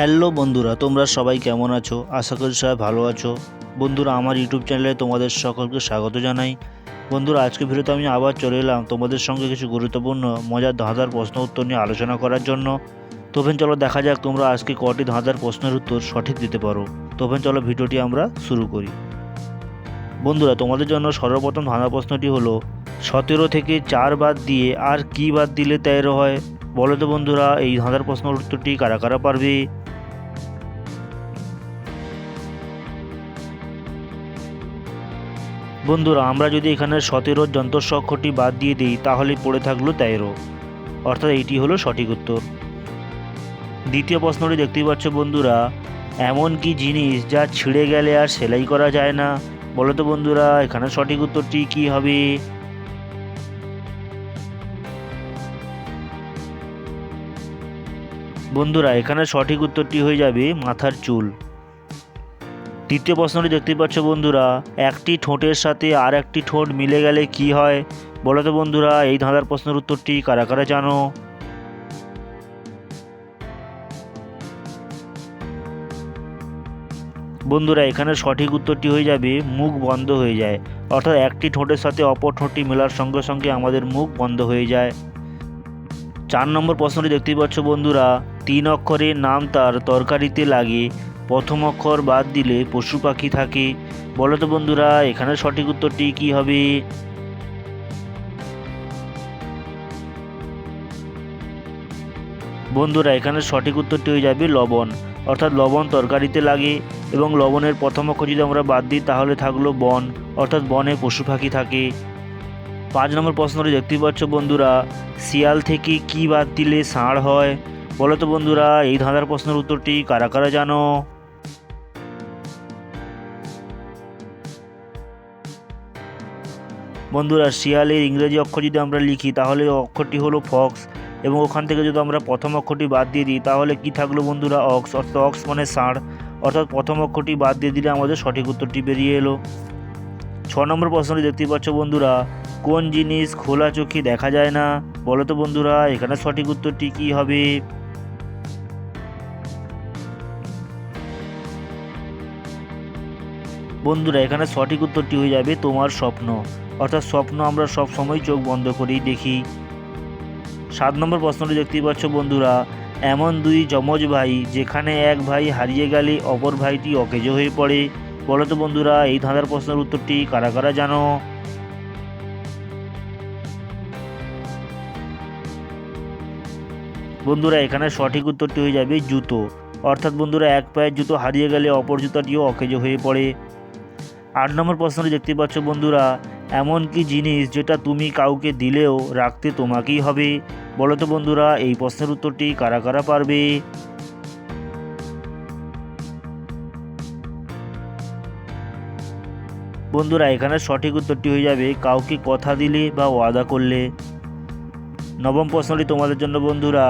Hello বন্ধুরা, তোমরা সবাই কেমন আছো? আশা করি সবাই ভালো আছো। বন্ধুরা, আমার ইউটিউব চ্যানেলে তোমাদের সকলকে স্বাগত জানাই। বন্ধুরা আজকে ভিডিওতে আমি আবার চলে এলাম তোমাদের সঙ্গে কিছু গুরুত্বপূর্ণ, মজার ধাঁধার প্রশ্ন উত্তর নিয়ে আলোচনা করার জন্য। তবে চলো দেখা যাক তোমরা আজকে কটি ধাঁধার প্রশ্নের উত্তর সঠিক দিতে পারো। তবে চলো ভিডিওটি আমরা শুরু করি। বন্ধুরা, তোমাদের জন্য সর্বপ্রথম ধাঁধা প্রশ্নটি হলো, সতেরো থেকে চার বাদ দিয়ে আর কি বাদ দিলে তেরো হয়? বলো তো বন্ধুরা, এই ধাঁধার প্রশ্নের উত্তরটি কারা কারা পারবে? বন্ধুরা, আমরা যদি এখানে সতেরোর যন্ত্রস্বক্ষটি বাদ দিয়ে দিই, তাহলে পড়ে থাকল তেরো। অর্থাৎ এইটি হলো সঠিক উত্তর। দ্বিতীয় প্রশ্নটি দেখতেই পাচ্ছ বন্ধুরা, এমন কি জিনিস যা ছিঁড়ে গেলে আর সেলাই করা যায় না? বলো তো বন্ধুরা, এখানে সঠিক উত্তরটি কি হবে? বন্ধুরা, এখানে সঠিক উত্তরটি হয়ে যাবে মাথার চুল। তৃতীয় প্রশ্নটি দেখতে পাচ্ছ বন্ধুরা, একটি ঠোঁটের সাথে আর একটি ঠোঁট মিলে গেলে কি হয়? বলো তো বন্ধুরা, এই ধাঁধার প্রশ্নের উত্তরটি কারা কারা জানো? বন্ধুরা, এখানে সঠিক উত্তরটি হয়ে যাবে, মুখ বন্ধ হয়ে যায়। অর্থাৎ একটি ঠোঁটের সাথে অপর ঠোঁটটি মেলার সঙ্গে সঙ্গে আমাদের মুখ বন্ধ হয়ে যায়। চার নম্বর প্রশ্নটি দেখতেই পাচ্ছ বন্ধুরা, তিন অক্ষরের নাম তার তরকারিতে লাগে। প্রথম অক্ষর বাদ দিলে পশু পাখি থাকে। বলো তো বন্ধুরা, এখানে সঠিক উত্তরটি কি হবে? বন্ধুরা, এখানে সঠিক উত্তরটি হয়ে যাবে লবণ। অর্থাৎ লবণ তরকারিতে লাগে এবং লবণের প্রথম অক্ষর যদি আমরা বাদ দিই, তাহলে থাকল বন। অর্থাৎ বনে পশু পাখি থাকে। পাঁচ নম্বর প্রশ্নটি দেখতে পাচ্ছ বন্ধুরা, শিয়াল থেকে কি বাদ দিলে ষাঁড় হয়? বলো তো বন্ধুরা, এই ধাঁধার প্রশ্নের উত্তরটি কারা কারা জানো? বন্ধুরা, শিয়ালের ইংরেজি অক্ষর যদি আমরা লিখি, তাহলে অক্ষরটি হলো ফক্স। এবং ওখান থেকে যদি আমরা প্রথম অক্ষরটি বাদ দিয়ে দিই, তাহলে কি থাকল বন্ধুরা? অক্স। অর্থাৎ অক্স মানে ষাঁড়। অর্থাৎ প্রথম অক্ষরটি বাদ দিয়ে দিলে আমাদের সঠিক উত্তরটি বেরিয়ে এলো। ছ নম্বর প্রশ্নটি দেখতেই পাচ্ছ বন্ধুরা, কোন জিনিস খোলা চোখে দেখা যায় না? বলো তো বন্ধুরা, এখানে সঠিক উত্তরটি কী হবে? বন্ধুরা, এখানে সঠিক উত্তরটি হয়ে যাবে তোমার স্বপ্ন। অর্থাৎ স্বপ্ন আমরা সব সময় চোখ বন্ধ করেই দেখি। সাত নম্বর প্রশ্নটি দেখতেই পাচ্ছ বন্ধুরা, এমন দুই যমজ ভাই, যেখানে এক ভাই হারিয়ে গেলে অপর ভাইটি অকেজ হয়ে পড়ে। বলো তো বন্ধুরা, এই ধাঁধার প্রশ্নের উত্তরটি কারা কারা জানো? বন্ধুরা, এখানে সঠিক উত্তরটি হয়ে যাবে জুতো। অর্থাৎ বন্ধুরা, এক পায়ের জুতো হারিয়ে গেলে অপর জুতাটিও অকেজ হয়ে পড়ে। আট নম্বর প্রশ্নটি দেখতে পাচ্ছ বন্ধুরা, এমন কি জিনিস যেটা তুমি কাউকে দিলেও রাখতে তোমাকেই হবে? বলো তো বন্ধুরা, এই প্রশ্নের উত্তরটি কারা কারা পারবে? বন্ধুরা, এখানে সঠিক উত্তরটি হয়ে যাবে, কাউকে কথা দিলে বা ওয়াদা করলে। নবম প্রশ্নটি তোমাদের জন্য বন্ধুরা,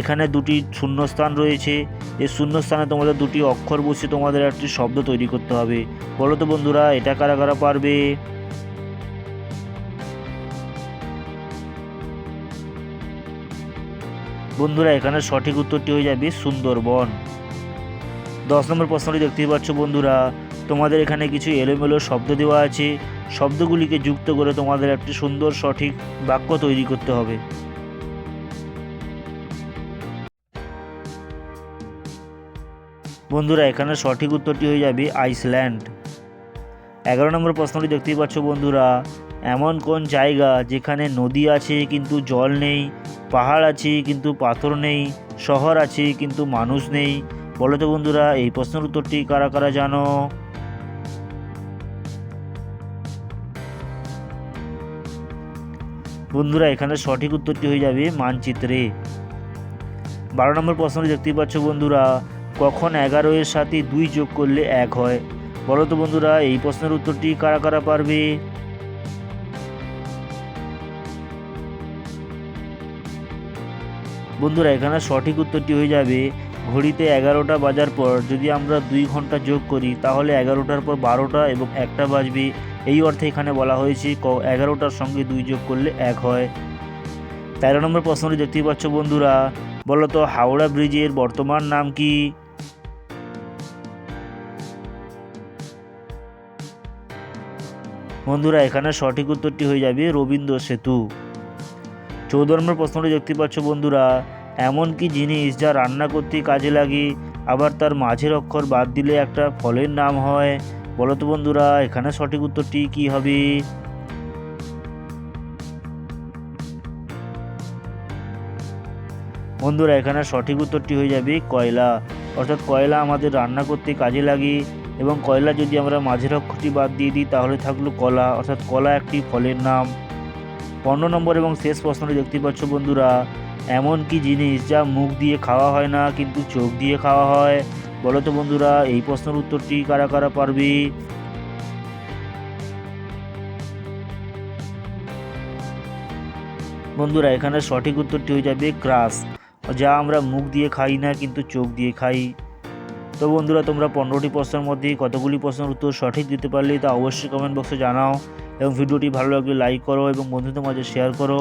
এখানে দুটি শূন্যস্থান রয়েছে। এই শূন্যস্থানে তোমাদের দুটি অক্ষর বসে তোমাদের একটি শব্দ তৈরি করতে হবে। বলো তো বন্ধুরা, এটা কারা কারা পারবে? বন্ধুরা, এখানে সঠিক উত্তরটি হয়ে যাবে সুন্দরবন। দশ নম্বর প্রশ্নটি দেখতেই পাচ্ছ বন্ধুরা, তোমাদের এখানে কিছু এলোমেলো শব্দ দেওয়া আছে। শব্দগুলিকে যুক্ত করে তোমাদের একটি সুন্দর সঠিক বাক্য তৈরি করতে হবে। বন্ধুরা, এখানে সঠিক উত্তরটি হয়ে যাবে আইসল্যান্ড। এগারো নম্বর প্রশ্নটি দেখতেই পাচ্ছ বন্ধুরা, এমন কোন জায়গা যেখানে নদী আছে কিন্তু জল নেই, পাহাড় আছে কিন্তু পাথর নেই, শহর আছে কিন্তু মানুষ নেই? বলো তো বন্ধুরা, এই প্রশ্নের উত্তরটি কারা কারা জানো? বন্ধুরা, এখানে সঠিক উত্তরটি হয়ে যাবে মানচিত্রে। বারো নম্বর প্রশ্নটি দেখতেই পাচ্ছ বন্ধুরা কখন এগারো এর সাথে দুই যোগ করলে এক হয়? বলো তো বন্ধুরা, এই প্রশ্নের উত্তরটি কারা কারা পারবে? বন্ধুরা, এখানে সঠিক উত্তরটি হয়ে যাবে, ঘড়িতে এগারোটা বাজার পর যদি আমরা দুই ঘণ্টা যোগ করি, তাহলে এগারোটার পর বারোটা এবং একটা বাজবে। এই অর্থে এখানে বলা হয়েছে ক, এগারোটার সঙ্গে দুই যোগ করলে এক হয়। তেরো নম্বর প্রশ্নটি দেখতেই পাচ্ছ বন্ধুরা, বলো তো হাওড়া ব্রিজের বর্তমান নাম কি? বন্ধুরা, এখানে সঠিক উত্তরটি হয়ে যাবে রবীন্দ্র সেতু। চৌদ্দ নম্বর প্রশ্নটি দেখতে পাচ্ছ বন্ধুরা, এমন কি জিনিস যা রান্না করতে কাজে লাগে, আবার তার মাঝের অক্ষর বাদ দিলে একটা ফলের নাম হয়? বলো তো বন্ধুরা, এখানে সঠিক উত্তরটি কি হবে? বন্ধুরা, এখানে সঠিক উত্তরটি হয়ে যাবে কয়লা। অর্থাৎ কয়লা আমাদের রান্না করতে কাজে লাগে এবং কয়লা যদি আমরা মাঝের অক্ষরটি বাদ দিয়ে দিই, তাহলে থাকল কলা। অর্থাৎ কলা একটি ফলের নাম। পনেরো নম্বর এবং শেষ প্রশ্নটি দেখতে পাচ্ছ বন্ধুরা, এমন কি জিনিস যা মুখ দিয়ে খাওয়া হয় না, কিন্তু চোখ দিয়ে খাওয়া হয়? বলো তো বন্ধুরা, এই প্রশ্নের উত্তরটি কারা কারা পারবে? বন্ধুরা, এখানে সঠিক উত্তরটি হয়ে যাবে ক্রাস, যা আমরা মুখ দিয়ে খাই না, কিন্তু চোখ দিয়ে খাই। তো বন্ধুরা, তোমরা পনেরোটি প্রশ্নের মধ্যে কতগুলি প্রশ্নের উত্তর সঠিক দিতে পারলে তা অবশ্যই কমেন্ট বক্সে জানাও। এবং ভিডিওটি ভালো লাগলে লাইক করো এবং বন্ধুদের মাঝে শেয়ার করো।